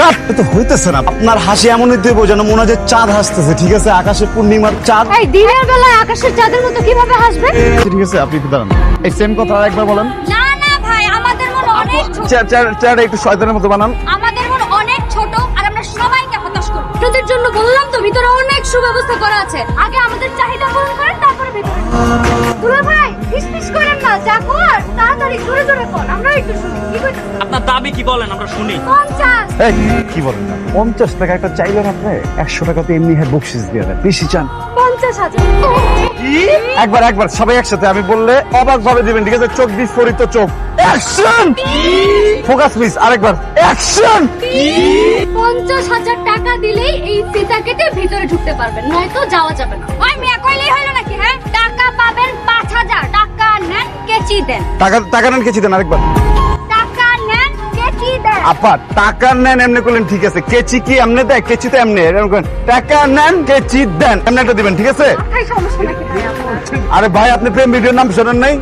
কাট। এ তো হইতেছে না। আপনার হাসি এমন হইতে যেন মনে হয় যে চাঁদ হাসতেছে ঠিক আছে? আকাশে পূর্ণিমার চাঁদ। এই দিনের বেলায় আকাশের চাঁদের মতো কীভাবে হাসবে? ঠিক আছে আপনি একটু দাঁড়ান। এই সেম কথা একবার বলেন। না না ভাই আমাদের মন অনেক ছোট। চেয়ার চেয়ার একটু শয়তানের মতো বানান। আমাদের মন অনেক ছোট আর আমরা সবাইকে হতাশ করি। জন্য বললাম তো ভিতরে অনেক সুব্যবস্থা করা আছে। আগে আমাদের চাহিদা পূরণ করেন তারপরে ভিতরে। দুলা ভাই ফিসফিস করেন না জোরে জোরে কর আমরা একটু শুনি কি করতে আপনার দাবি কি বলেন আমরা শুনি। পঞ্চাশ। এই কি বলেন না? পঞ্চাশ টাকা একটা চাইলেন আপনি? একশো টাকা তো এমনি হ্যাঁ বকশিস দিয়ে দেয় বেশি চান। একবার একবার সবাই একসাথে। আমি বললে অবাক ভাবে দিবেন ঠিক আছে? চোখ বিস্ফোরিত চোখ। অ্যাকশন! ফোকাস প্লিজ আরেকবার। অ্যাকশন! পঞ্চাশ হাজার টাকা দিলেই এই ফিতা কেটে ভিতরে ঢুকতে পারবেন নয়তো যাওয়া যাবে না। দেন। টাকা টাকা নেন কেচি দেন আরেকবার। টাকা নেন কেচি দেন। আপা টাকা নেন এমনি করলেন ঠিক আছে। কেচি কি এমনি দেয়? কেচি তো এমনি এরকম করেন। টাকা নেন কেচি দেন এমনি একটা দিবেন ঠিক আছে? আরে ভাই আপনি প্রেম ভিডিওর নাম শোনেন নাই?